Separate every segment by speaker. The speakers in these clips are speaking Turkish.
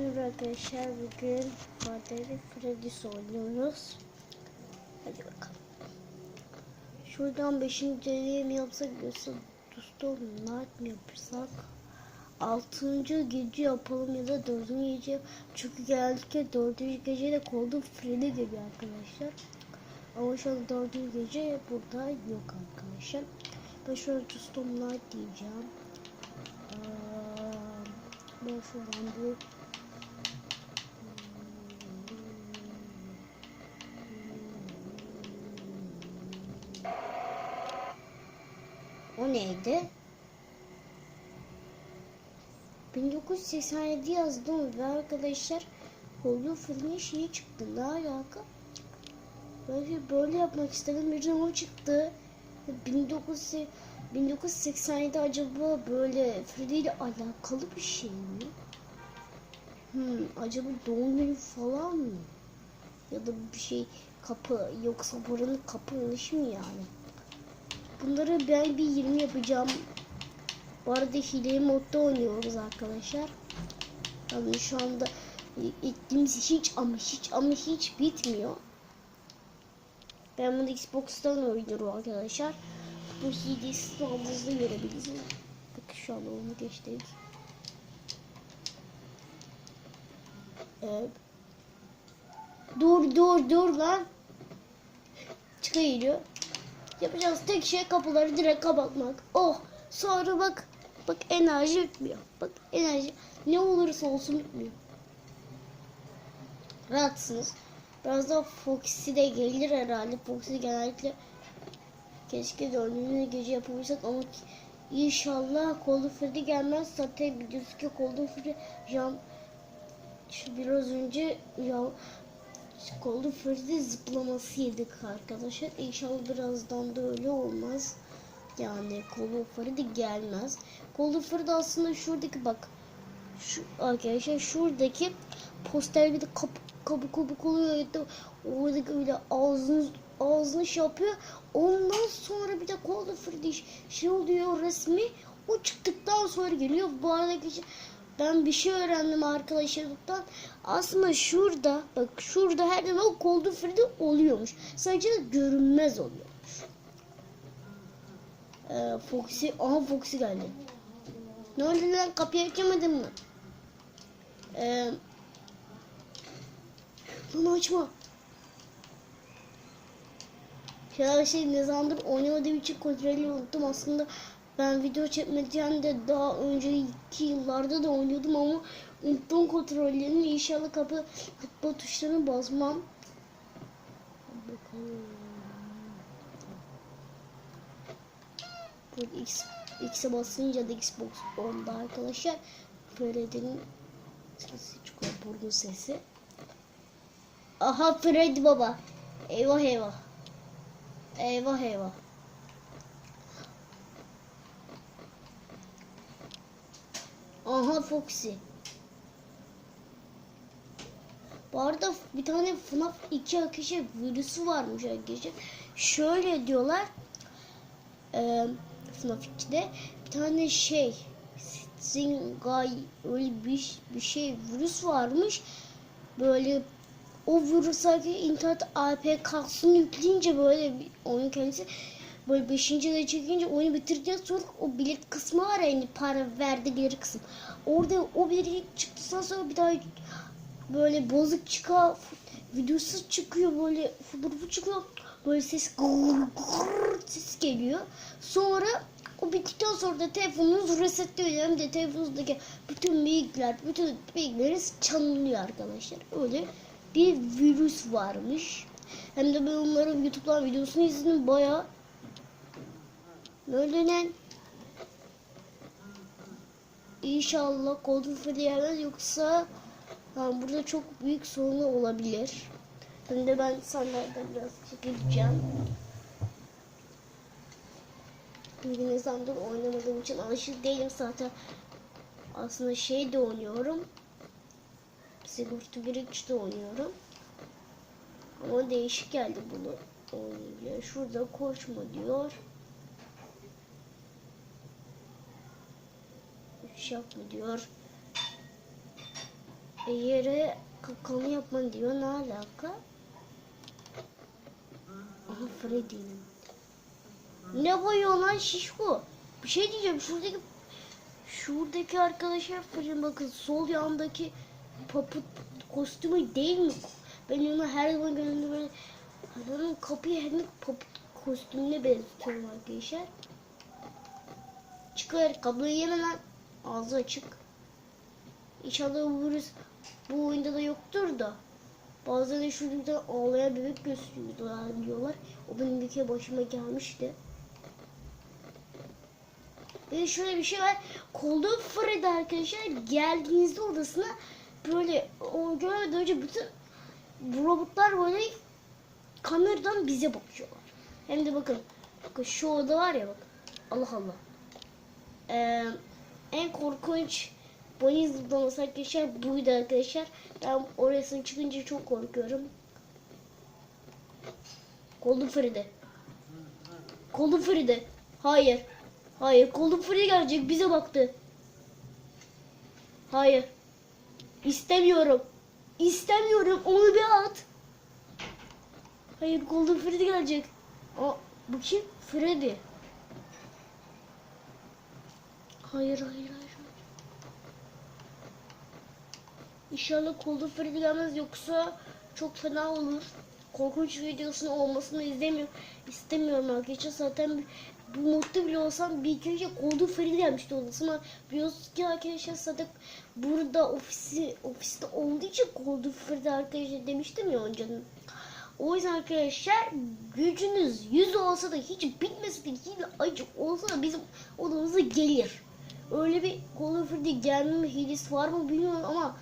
Speaker 1: Merhaba arkadaşlar bugün Fatih'le Freddy's oynuyoruz. Hadi bakalım. Şuradan 5. deneyim yapsak yoksa Dostum Night mı yapırsak? 6. gece yapalım ya da 4. gece çünkü genellikle 4. gece de Cold Freddy geliyor arkadaşlar. Ama şu an 4. gece burada yok arkadaşlar. Ben şöyle Dostum Night diyeceğim. Aa, ben şuradan bu Neydi? 1987 yazdım ve arkadaşlar Hollywood filmi şeyi çıktı. Ne alaka? Böyle böyle yapmak istedim. Bir o çıktı. 1900 1987 acaba böyle Freddy ile alakalı bir şey mi? Hmm, acaba doğum günü falan mı? Ya da bir şey kapı yoksa buranın kapanışı mı yani? Bunları ben bir 20 yapacağım. Bu arada hileli modda oynuyoruz arkadaşlar. Yani şu anda ettiğimiz hiç ama hiç ama hiç bitmiyor. Ben bunu Xbox'tan oynuyorum arkadaşlar. Bu hilesi aldığınızda görebilirsiniz. Bakın şu anda onu geçtik. Evet. Dur dur dur lan. Çıkıyor. Yapacağız tek şey kapıları direkt kapatmak. Oh sonra bak bak enerji bitmiyor. Bak enerji ne olursa olsun bitmiyor. Rahatsınız. Biraz da Foxy de gelir herhalde. Foxy genellikle keşke dördüncü gece yapabilsek ama inşallah Cold Freddy gelmez. Zaten biliyorsunuz ki Cold Freddy şu biraz önce ya Golden Freddy zıplaması yedik arkadaşlar. İnşallah birazdan da öyle olmaz. Yani Golden Freddy gelmez. Golden Freddy aslında şuradaki bak. Şu arkadaşlar şuradaki poster bir de kapı kapı kapı oluyor ya da oradaki öyle ağzını ağzını şey yapıyor. Ondan sonra bir de Golden Freddy şey oluyor resmi. O çıktıktan sonra geliyor. Bu aradaki şey ben bir şey öğrendim arkadaşlarımdan. Aslında şurada bak şurada her zaman Cold Freddy oluyormuş. Sadece görünmez oluyormuş. Ee, Foxy, aha Foxy geldi. Ne oldu lan kapıyı açamadın mı? Ee, lan açma. Ya şey ne zamandır oynamadığım için kontrolü unuttum aslında. Ben video çekmeden de daha önceki yıllarda da oynuyordum ama unuttum kontrollerini. İnşallah kapı futbol tuşlarını basmam. Bakalım. Bu X, X'e basınca da Xbox onda arkadaşlar. Freddy'nin sesi çıkıyor burnu sesi. Aha Freddy baba. Eyvah eyvah. Eyvah eyvah. Aha Foxy. Arada bir tane FNAF 2 arkadaşlar virüsü varmış arkadaşlar. Şöyle diyorlar. E, FNAF 2'de bir tane şey Zingay öyle bir, bir şey virüs varmış. Böyle o virüs internet APK'sını yükleyince böyle onun kendisi böyle 5. de çekince oyunu bitirdikten sonra o bilet kısmı var ya yani para verdikleri kısım. Orada o bilet çıktıktan sonra bir daha böyle bozuk çıkıyor videosu çıkıyor böyle fotoğrafı çıkıyor böyle ses gır gır ses geliyor. Sonra o bittikten sonra da telefonunuz resetliyor. Hem de telefonunuzdaki bütün bilgiler, bütün bilgileri çalınıyor arkadaşlar. Öyle bir virüs varmış. Hem de ben onların YouTube'dan videosunu izledim bayağı Böyle lan. İnşallah Golden Freddy gelmez yoksa yani burada çok büyük sorun olabilir. Hem de ben sandalyeden biraz çekileceğim. Bir ne zamandır oynamadığım için alışık değilim zaten. Aslında şey de oynuyorum. Sigurta 1 oynuyorum. Ama değişik geldi bunu oynayınca. Şurada koşma diyor. Şak mı diyor. E, yere kakanı yapman diyor. Ne alaka? Aha Freddy'nin. Ne boyuyor lan şişko? Bir şey diyeceğim. Şuradaki şuradaki arkadaşlar Freddy bakın sol yandaki papıt kostümü değil mi? Ben onu her zaman gönlümde böyle adamın kapıyı hem de papıt kostümüne benzetiyorum arkadaşlar. Çıkar kabloyu yeme lan. Ağzı açık. İnşallah virüs bu oyunda da yoktur da. Bazen de şurada ağlayan bebek gösteriyorlar diyorlar. O benim bir kere başıma gelmişti. Ve şöyle bir şey var. Cold Freddy arkadaşlar geldiğinizde odasına böyle o görmeden önce bütün robotlar böyle kameradan bize bakıyorlar. Hem de bakın, bakın şu oda var ya bak. Allah Allah. Ee, en korkunç Bonnie zıplaması arkadaşlar buydu arkadaşlar. Ben orasını çıkınca çok korkuyorum. Golden Freddy. Golden Freddy. Hayır. Hayır. Golden Freddy gelecek. Bize baktı. Hayır. İstemiyorum. İstemiyorum. Onu bir at. Hayır. Golden Freddy gelecek. Aa, bu kim? Freddy. Hayır hayır hayır. hayır. İnşallah Cold Freddy gelmez yoksa çok fena olur. Korkunç videosunun olmasını izlemiyorum. istemiyorum arkadaşlar. Zaten bu modda bile olsam bir iki önce Cold Freddy gelmişti odasına. Biliyorsunuz ki arkadaşlar zaten burada ofisi ofiste olduğu için Cold Freddy arkadaşlar demiştim ya önceden. O yüzden arkadaşlar gücünüz yüz olsa da hiç bitmese de hiç acı olsa da bizim odamıza gelir. Öyle bir Call of gelme hilesi var mı bilmiyorum ama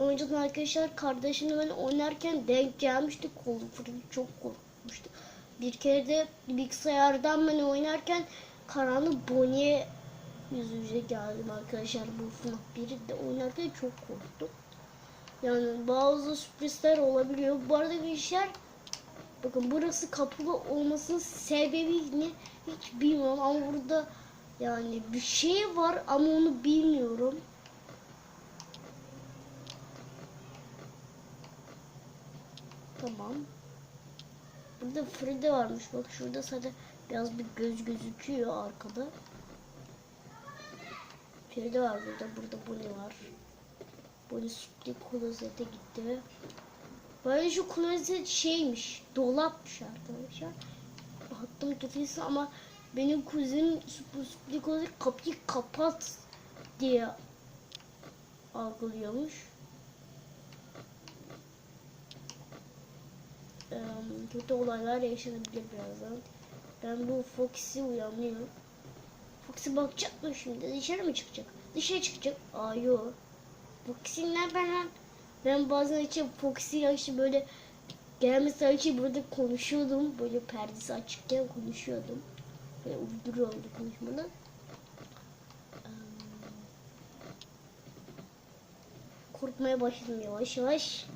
Speaker 1: önceden arkadaşlar kardeşimle ben oynarken denk gelmişti Duty çok korkmuştu. Bir kere de bilgisayardan ben oynarken karanlık Bonnie'ye yüz yüze geldim arkadaşlar bu FNAF 1'i de oynarken çok korktum. Yani bazı sürprizler olabiliyor. Bu arada arkadaşlar bakın burası kapılı olmasının sebebi ne hiç bilmiyorum ama burada yani bir şey var ama onu bilmiyorum. Tamam. Burada Freddy varmış. Bak şurada sadece biraz bir göz gözüküyor arkada. Freddy var burada. Burada Bonnie var. Bonnie sütlü klozete gitti. Böyle şu klozet şeymiş. Dolapmış arkadaşlar. Attım tufisi ama benim kuzenim sütlü klozet kapıyı kapat diye algılıyormuş. Kötü olaylar yaşanabilir birazdan. Ben bu Foxy uyanıyor. Foxy bakacak mı şimdi? Dışarı mı çıkacak? Dışarı çıkacak. Aa yok. Foxy ne ben? Ben bazen işte Foxy yaşlı böyle gelmesi için burada konuşuyordum. Böyle perdesi açıkken konuşuyordum. Böyle uyduruyordu konuşmadan. Korkmaya başladım yavaş yavaş.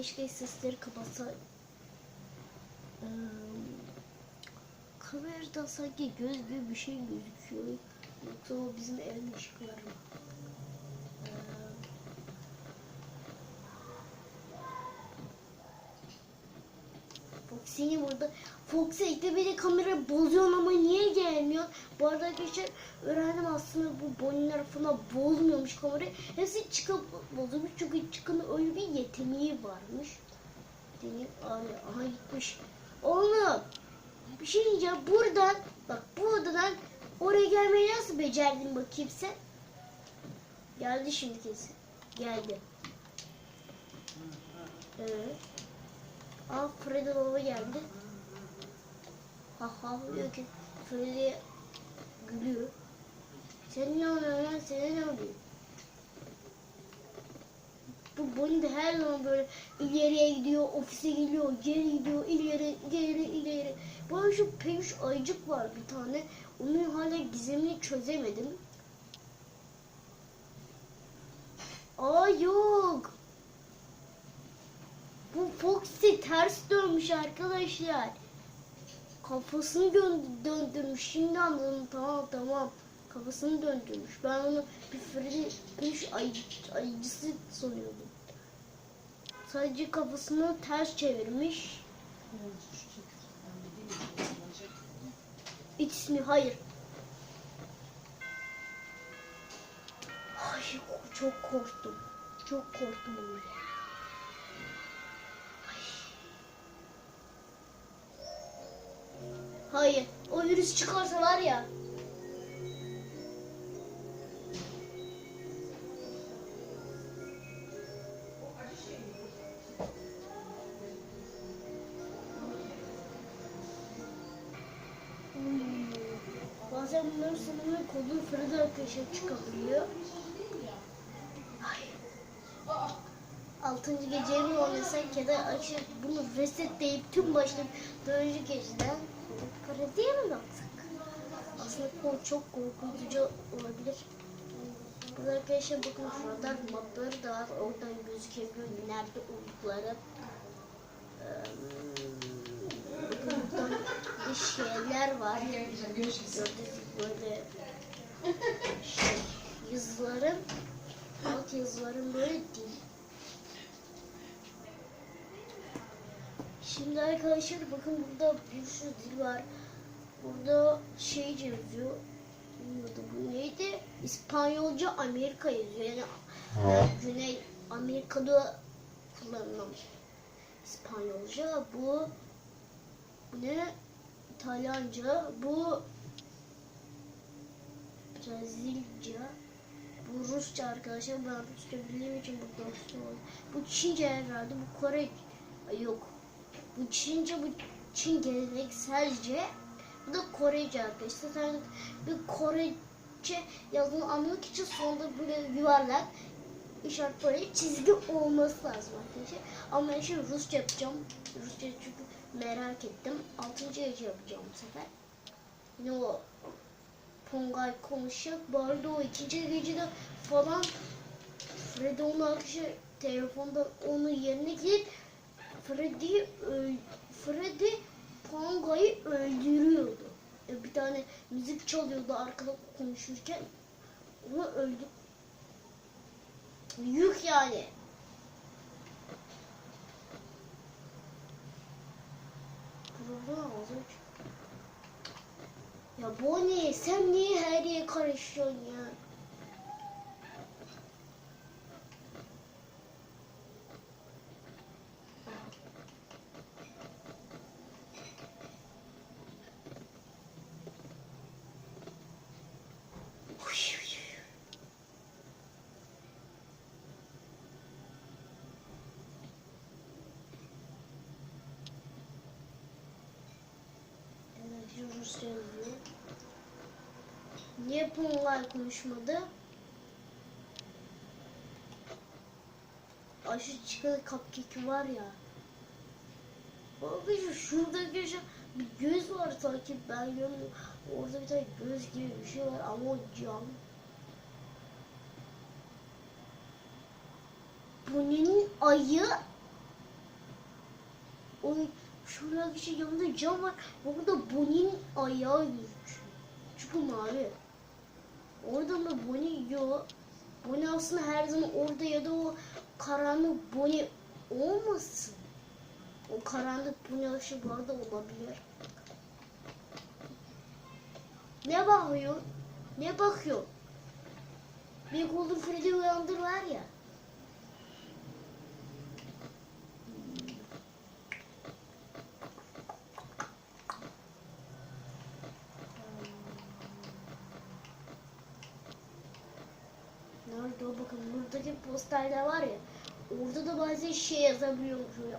Speaker 1: Keşke sesleri kapatsa. Ee, kamerada sanki göz gibi bir şey gözüküyor. Yoksa o bizim evin ışıkları? Ee, Foxy'ni burada. İşte beni kamera bozuyor ama niye gelmiyor? Bu arada arkadaşlar öğrendim aslında bu Bonnie'ler falan bozmuyormuş kamerayı. Hepsi çıkıp bozulmuş çünkü çıkın öyle bir yeteneği varmış. Yeteneği abi aha gitmiş. Oğlum bir şey diyeceğim buradan bak bu odadan oraya gelmeyi nasıl becerdin bakayım sen? Geldi şimdi kesin. Geldi. Evet. Aa Freddy baba geldi. Ha diyor ki Freddy gülüyor. Sen ne oluyor lan? Sana ne oluyor? Bu Bonnie de her zaman böyle ileriye gidiyor, ofise geliyor, geri gidiyor, ileri, geri, ileri. Bana şu peluş ayıcık var bir tane. Onun hala gizemini çözemedim. Aa yok. Bu Foxy ters dönmüş arkadaşlar. Kafasını dön- döndürmüş. Şimdi anladım tamam tamam. Kafasını döndürmüş. Ben onu bir Freddy ay, ayıcısı sanıyordum. Sadece kafasını ters çevirmiş. İsmi hayır. Ay çok korktum. Çok korktum onu. Hayır. O virüs çıkarsa var ya. Bazen bunların sanırım kodu fırında arkadaşlar çıkabiliyor. Altıncı geceyi mi oynasak ya da açıp bunu resetleyip tüm başta dördüncü geceden para diye mi baksak? Konu çok korkutucu olabilir. Burada arkadaşlar bakın şurada mapları da var. Oradan gözükebiliyor nerede oldukları. Bakın buradan bir şeyler var. Gördüğünüz böyle şey, yazıların alt yazıların böyle değil. Şimdi arkadaşlar bakın burada bir sürü dil var. Burada şey yazıyor. Bilmiyorum bu neydi? İspanyolca Amerika yazıyor. Yani e, Güney Amerika'da kullanılan İspanyolca. Bu bu ne? İtalyanca. Bu Brezilya. Bu Rusça arkadaşlar. Ben Rusça bildiğim için bu Rusça oldu. Bu Çince herhalde. Bu Kore yok. Bu Çince, bu Çin gelenekselce. Da Korece arkadaşlar. Sen bir Korece yazdığını anlamak için sonunda böyle yuvarlak işaret böyle çizgi olması lazım arkadaşlar. Ama ben şimdi Rusça yapacağım. Rusça çünkü merak ettim. Altıncı gece yapacağım bu sefer. Yine o Pongay konuşacak. Bu arada o ikinci gecede falan Freddy onu arkadaşlar telefonda onun yerine gidip Freddy öl- Freddy Ponga'yı öldürüyordu. E, Bir tane müzik çalıyordu arkada konuşurken. Onu öldü. Yük yani. Ya Bonnie sen niye her yere karışıyorsun ya? Evet, Rusça yazıyor. Bunlar konuşmadı? Aşı çıkan cupcake var ya. Bakın şurada geçen bir göz var sanki ben görmüyorum. Orada bir tane göz gibi bir şey var ama o cam. Bunun ayı o şurada bir şey yanında cam var. Orada Bonnie'nin ayağı gözüküyor. Çünkü mavi. Orada da Bonnie yiyor. Bonnie aslında her zaman orada ya da o karanlık Bonnie olmasın. O karanlık Bonnie aşı bu arada olabilir. Ne bakıyor? Ne bakıyor? Bir Golden Freddy uyandır var ya. Nerede o bakın buradaki posterde var ya orada da bazen şey yazabiliyormuş böyle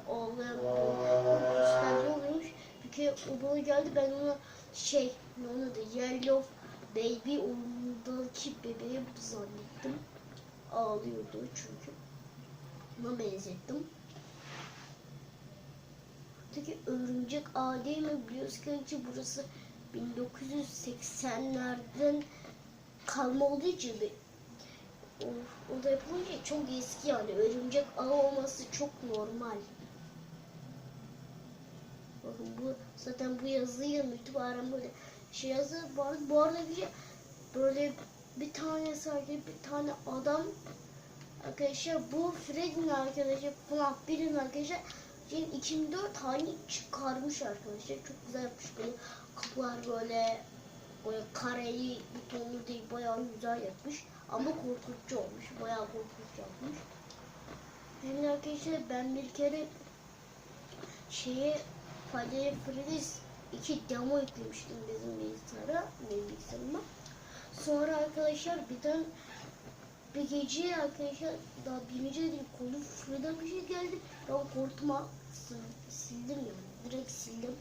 Speaker 1: posterde oluyormuş. Bir kere o bana geldi ben ona şey ne ona da Yellow Baby ondaki bebeği zannettim. Ağlıyordu çünkü. Ona benzettim. Buradaki örümcek ağ değil mi biliyoruz ki burası 1980'lerden kalma olduğu için o, o da yapılınca çok eski yani. Örümcek ağı olması çok normal. Bakın bu zaten bu yazıyla itibaren böyle şey yazı var. Bu arada bir şey böyle bir tane sadece bir tane adam arkadaşlar bu Freddy'nin arkadaşı FNAF 1'in arkadaşlar Cem 2004 halini çıkarmış arkadaşlar. Çok güzel yapmış böyle kapılar böyle böyle kareli butonlu değil bayağı güzel yapmış. Ama korkutucu olmuş. Bayağı korkutucu olmuş. Hem de arkadaşlar ben bir kere şeye Fadil'e Freddy's iki demo yüklemiştim bizim bilgisayara, benim bilgisayarıma. Sonra arkadaşlar bir tane bir gece arkadaşlar daha birinci değil kolu Freddy'den bir şey geldi. Ben korkma sil- sildim yani direkt sildim.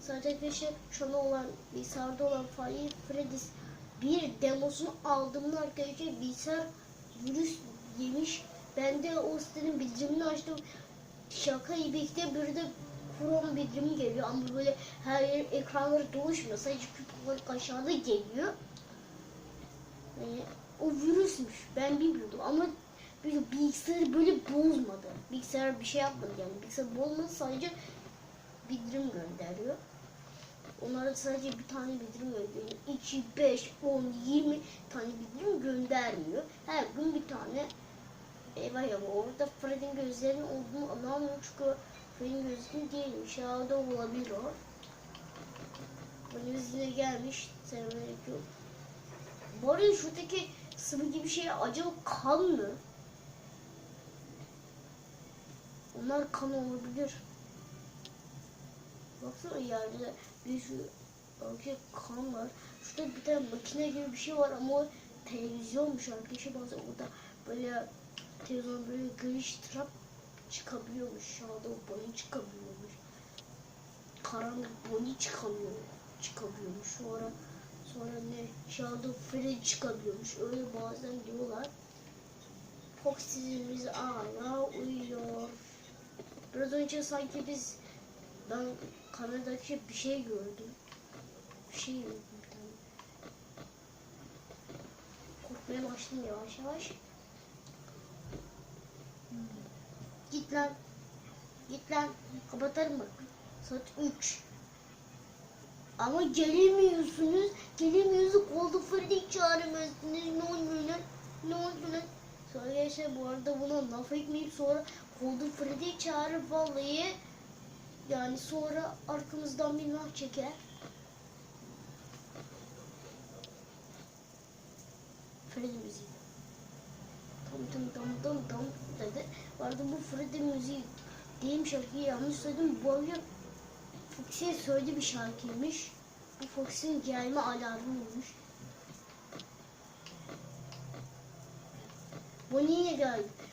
Speaker 1: Sadece arkadaşlar şu an olan bilgisayarda olan Fire Freddy's bir demosunu aldığımda arkadaşlar bilgisayar virüs yemiş. Ben de o sitenin bildirimini açtım. Şaka ibikte bir de Chrome bildirimi geliyor ama böyle her yer ekranları doluşmuyor. Sadece küp olarak aşağıda geliyor. Yani o virüsmüş. Ben bilmiyordum ama böyle bilgisayarı böyle bozmadı. Bilgisayar bir şey yapmadı yani. Bilgisayar bozmadı sadece bildirim gönderiyor. Onlara sadece bir tane bildirim gönderiyor. 2, 5, 10, 20 tane bildirim göndermiyor. Her gün bir tane Eyvah ya orada Fred'in gözlerinin olduğunu anlamıyorum çünkü Fred'in gözleri değilmiş. Ya da olabilir o. Bunun yüzüne gelmiş. Selamünaleyküm. Bu arada şuradaki sıvı gibi şey acaba kan mı? Onlar kan olabilir. Baksana yerde bir sürü arkadaşlar kan var. Şurada bir tane makine gibi bir şey var ama o televizyonmuş arkadaşlar. Bazen orada böyle televizyon böyle giriş trap çıkabiliyormuş. Şurada o boyu çıkabiliyormuş. Karanlık boyu çıkamıyor. Çıkabiliyormuş. Sonra sonra ne? Şurada Freddy çıkabiliyormuş. Öyle bazen diyorlar. Foxy'miz hala uyuyor. Biraz önce sanki biz ben kameradaki bir şey gördüm. Bir şey gördüm. Korkmaya başladım yavaş yavaş. Git lan. Git lan. Kapatarım bak. Saat 3. Ama gelemiyorsunuz. Gelemiyorsunuz. Oldu Freddy çağıramıyorsunuz. Ne oluyor? Ne oluyor? Sonra yaşa bu arada buna laf etmeyip sonra Koldu Freddy çağırır vallahi. Yani sonra arkamızdan bir nah çeker. Freddy müziği. Tam tam tam tam tam dedi. Arada bu Freddy müziği değil şarkıyı yanlış söyledim. Bu arada Foxy'ye söylediği bir şarkıymış. Bu Foxy'nin gelme alarmıymış. Bu niye geldi?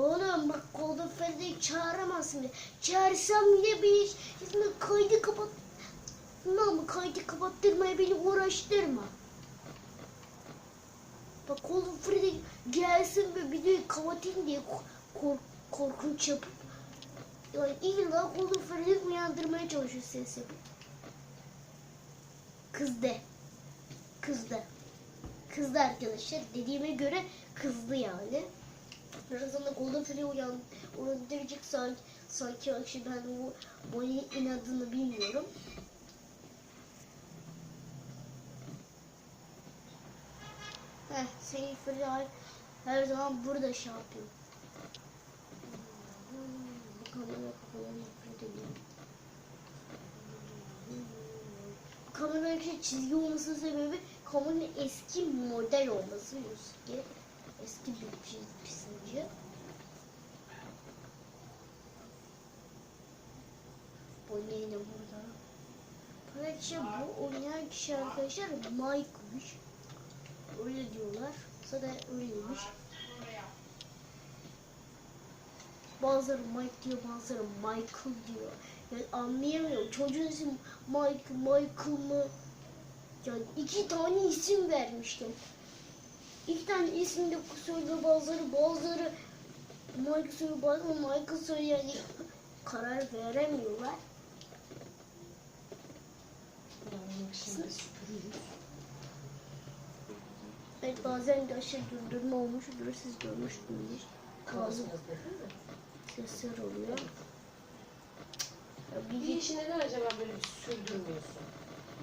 Speaker 1: Oğlum bak kolda Freddy'yi çağıramazsın bile. Çağırsam bile iş. Şimdi kaydı kapat. Ama kaydı kapattırmaya beni uğraştırma. Bak kolda Freddy gelsin ve videoyu kapatayım diye kork korkunç yapıp. Yani illa kolda Freddy'yi uyandırmaya çalışıyor ses yapıp. Kızdı. Kızdı. Kızdı arkadaşlar. Dediğime göre kızdı yani. Birazdan da Golden Freddy uyan, uyandıracak sanki, sanki akşam ben o Bonnie'nin inadını bilmiyorum. Heh, senin Freddy her, zaman burada şey yapıyor. Bu kamera kapalı Freddy değil. Kameranın çizgi olmasının sebebi kameranın eski model olması ki eski bir çizimci. Bu yine burada. Arkadaşlar bu oynayan kişi arkadaşlar Mike'mış. Öyle diyorlar. Zaten öyleymiş. Bazıları Mike diyor, bazıları Michael diyor. Yani anlayamıyorum. Çocuğun ismi Mike, Michael mı? Yani iki tane isim vermiştim. İki tane isim de söylüyor bazıları, bazıları söylüyor, bazıları Michael söylüyor. Yani karar veremiyorlar. Evet bazen de aşırı durdurma olmuştur. Siz görmüştünüz. Kazık. sesler oluyor. bir
Speaker 2: Bir işi neden acaba böyle sürdürmüyorsun?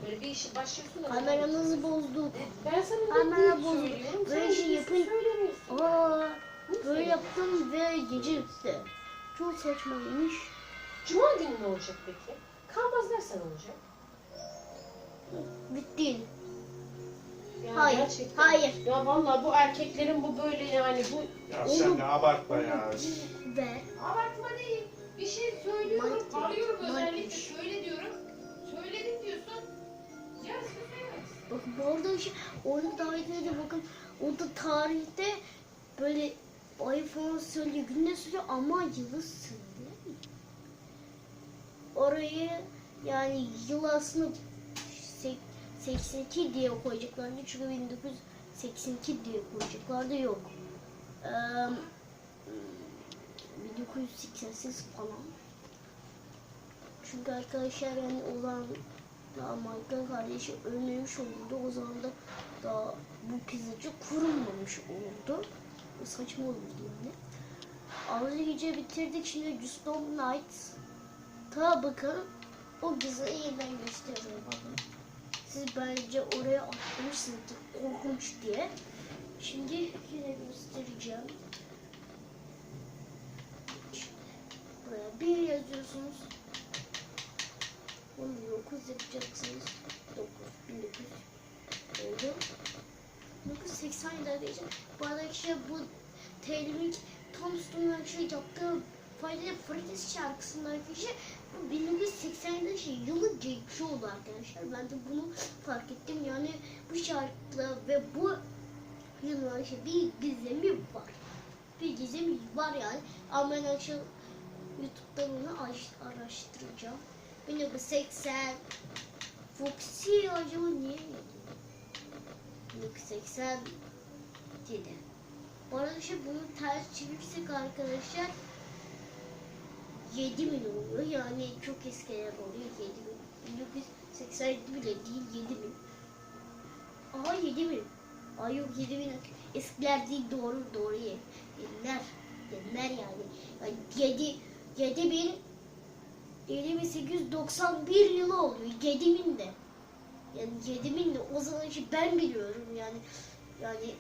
Speaker 2: Böyle bir işi başlıyorsun da...
Speaker 1: kameramızı bozduk.
Speaker 2: Ben sana ne
Speaker 1: Kamera
Speaker 2: diye
Speaker 1: bozuldu.
Speaker 2: söylüyorum.
Speaker 1: Böyle
Speaker 2: sen
Speaker 1: şey
Speaker 2: bir
Speaker 1: yapın-
Speaker 2: söylemiyorsun.
Speaker 1: Aa, böyle yaptım ve gece bitti. Çok saçmaymış.
Speaker 2: Cuma günü ne olacak peki? Kalmaz dersen olacak.
Speaker 1: Bitti.
Speaker 2: Ya
Speaker 1: Hayır,
Speaker 2: Gerçekten.
Speaker 1: hayır.
Speaker 2: Ya vallahi bu erkeklerin bu böyle yani bu...
Speaker 3: Ya sen ne abartma ya.
Speaker 1: Ve
Speaker 4: Abartma değil. Bir şey söylüyorum,
Speaker 1: Mantıklı.
Speaker 4: arıyorum özellikle söyle diyorum.
Speaker 1: Bakın arada şey, orada tarihte de bakın orada tarihte böyle ay falan söylüyor, günde söylüyor ama yılı söylemiyor. Orayı yani yıl aslında sek- 82 diye koyacaklardı çünkü 1982 diye koyacaklardı yok. Eee 1988 falan. Çünkü arkadaşlar yani o Michael kardeşi ölmemiş olurdu. O zaman da daha bu pizzacı kurulmamış olurdu. Saçma olurdu yani. Az gece bitirdik. Şimdi Gustav Night. Ta bakın o bize yeniden gösteriyor bakın. Siz bence oraya atlamışsınızdır korkunç diye. Şimdi yine göstereceğim. Buraya bir yazıyorsunuz. 19 yapacaksınız. 9, 1900 oldu. 1980 arkadaşlar. Bu arkadaşlar bu Taylor'ın Thompson'un arkadaşlar yaptığı Friday Fridays şarkısının arkadaşlar bu 1980'de şey yılı geçiyor oldu arkadaşlar. Ben de bunu fark ettim. Yani bu şarkıda ve bu yılın arkadaşlar bir gizemi var. Bir gizemi var yani. Ama ben akşam YouTube'dan onu aş- araştıracağım. 1980 Foxy acaba niye yazıyor? 1980 dedi. Bu arada şey bunu ters çevirirsek arkadaşlar 7 bin oluyor. Yani çok eskiler oluyor 7 bin. 1987 bile değil 7 bin. Aa 7 bin. Ay yok 7 bin. Eskiler değil doğru doğru ye. Yediler. Yediler yani. yani 7 7 bin 7891 yılı oluyor. 7000 de. Yani 7000 de o zaman işte ben biliyorum yani. Yani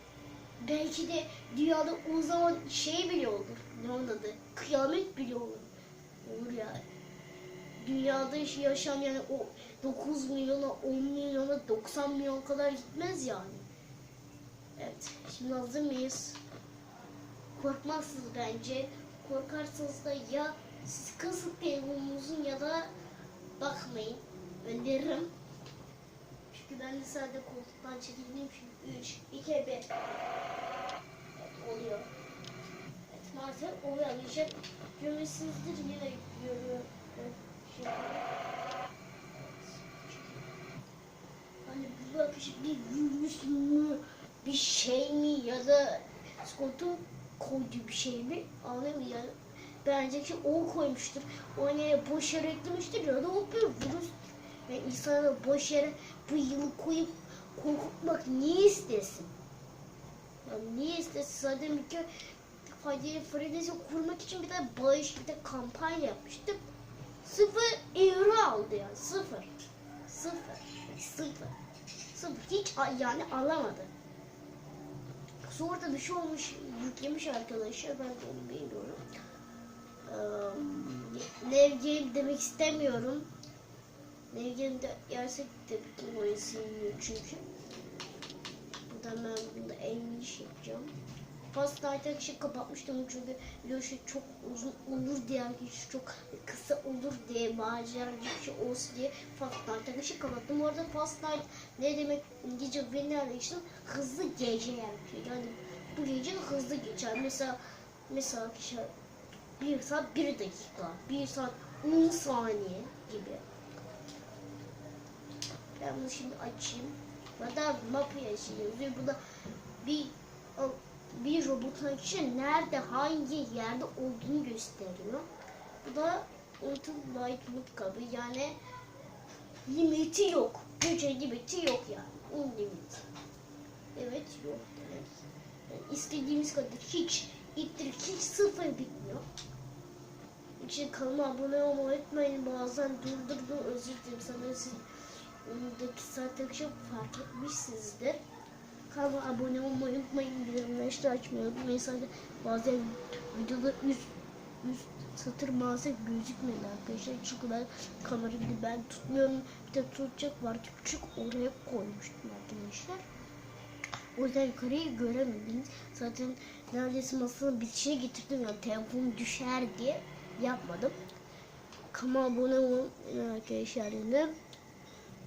Speaker 1: belki de dünyada o zaman şey bile olur. Ne onun adı? Kıyamet bile olur. Olur yani. Dünyada yaşam yani o 9 milyona, 10 milyona, 90 milyon kadar gitmez yani. Evet. Şimdi hazır mıyız? Korkmazsınız bence. Korkarsanız da ya siz kısık telefonunuzun ya da bakmayın. Öneririm. Çünkü ben de sadece koltuktan çekildiğim için 3, 2, 1. Evet, oluyor. Evet, maalesef. Geçen görmüşsünüzdür yine görüyorum. Evet, şey Hani bir bakış bir virüs mü bir şey mi ya da Scott'un koyduğu bir şey mi anlamıyorum yani. Bence ki o koymuştur. O ne boş yere eklemiştir ya da o bir virüs. Ve insana boş yere bu yılı koyup korkutmak niye istesin? Yani niye istesin? Zaten bir kere faydalı Freddy'si kurmak için bir de bağış bir de kampanya yapmıştım. Sıfır euro aldı yani sıfır. Sıfır. Sıfır. Sıfır. Hiç yani alamadı. Sonra da bir şey olmuş, yüklemiş arkadaşlar. Ben de onu bilmiyorum. Ee, Nevgel demek istemiyorum. Nevgel de yersek de bütün orayı silmiyor çünkü. Burada ben bunda en iş yapacağım. Fast Night Action kapatmıştım çünkü biliyorsun çok uzun olur diye arkadaşlar çok kısa olur diye macera bir şey olsun diye Fast Night Action kapattım. Arada Fast Night ne demek İngilizce bilmeyenler için hızlı gece yani. Yani bu gece hızlı geçer. Mesela mesela arkadaşlar bir saat bir dakika, bir saat 10 saniye gibi. Ben bunu şimdi açayım. Burada map yazıyor. Bu da bir bir robotun için nerede hangi yerde olduğunu gösteriyor. Bu da Ultimate Lightning kabı yani limiti yok. Güce limiti yok yani. Unlimit. Evet yok demek. Yani istediğimiz kadar hiç ittir hiç sıfır bitmiyor. İçin kanalıma abone olmayı unutmayın. Bazen durdurdum özür dilerim. Sanırım siz önündeki saat akşam fark etmişsinizdir. Kanalıma abone olmayı unutmayın. Bildirimleri açmayı unutmayın. Sadece bazen videoda üst üst satır maalesef gözükmedi arkadaşlar. Çünkü ben kamerayı ben tutmuyorum. Bir de tutacak vardı küçük oraya koymuştum arkadaşlar. O yüzden yukarıyı göremediniz. Zaten neredeyse masanın bitişine getirdim ya telefon düşer diye yapmadım. Kanalıma abone olun arkadaşlar yine.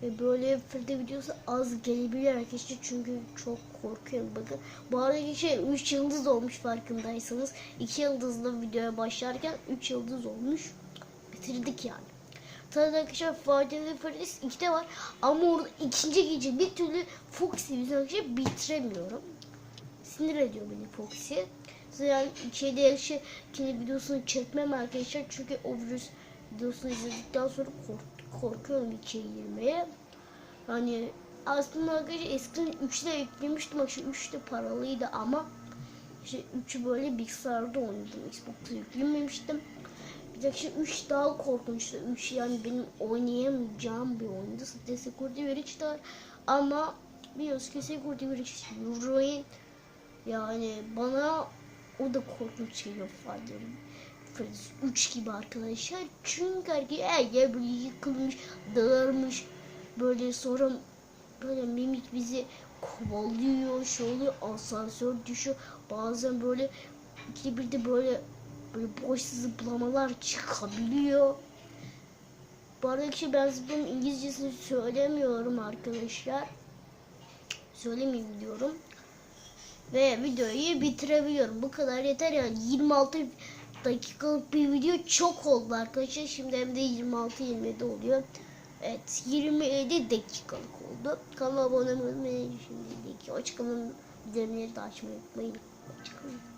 Speaker 1: Ve böyle Feride videosu az gelebilir arkadaşlar çünkü çok korkuyorum bakın. Bu arada şey 3 yıldız olmuş farkındaysanız. 2 yıldızlı videoya başlarken 3 yıldız olmuş. Bitirdik yani. Tabii arkadaşlar Fahrettin Ferides 2'de var ama orada ikinci gece bir türlü Foxy yüzünden bitiremiyorum. Sinir ediyor beni Foxy. Yani şeyde yaşı kendi videosunu çekmem arkadaşlar çünkü o virüs videosunu izledikten sonra kork- korkuyorum içeri girmeye. Hani aslında arkadaşlar eskiden 3'de eklemiştim ama şu 3'te paralıydı ama işte 3'ü böyle bilgisayarda oynadım. Xbox'ta yüklememiştim. Bir de işte 3 daha korkunçtu. 3 yani benim oynayamayacağım bir oyundu. Zaten Security Breach de. Ama biliyorsunuz ki Security Breach Euro'yu yani bana o da korkunç geliyor Fatih'im. Freddy's 3 gibi arkadaşlar. Çünkü her yer böyle yıkılmış, dağılmış. Böyle sonra böyle mimik bizi kovalıyor, şey oluyor, asansör düşüyor. Bazen böyle ikide bir de böyle böyle boş zıplamalar çıkabiliyor. Bu arada ki ben zıplama İngilizcesini söylemiyorum arkadaşlar. Söylemeyeyim diyorum. Ve videoyu bitirebiliyorum. Bu kadar yeter yani 26 dakikalık bir video çok oldu arkadaşlar. Şimdi hem de 26-27 oluyor. Evet 27 dakikalık oldu. Kanala abone olmayı unutmayın. Şimdilik hoşçakalın. Bildirimleri de açmayı unutmayın. Hoşçakalın.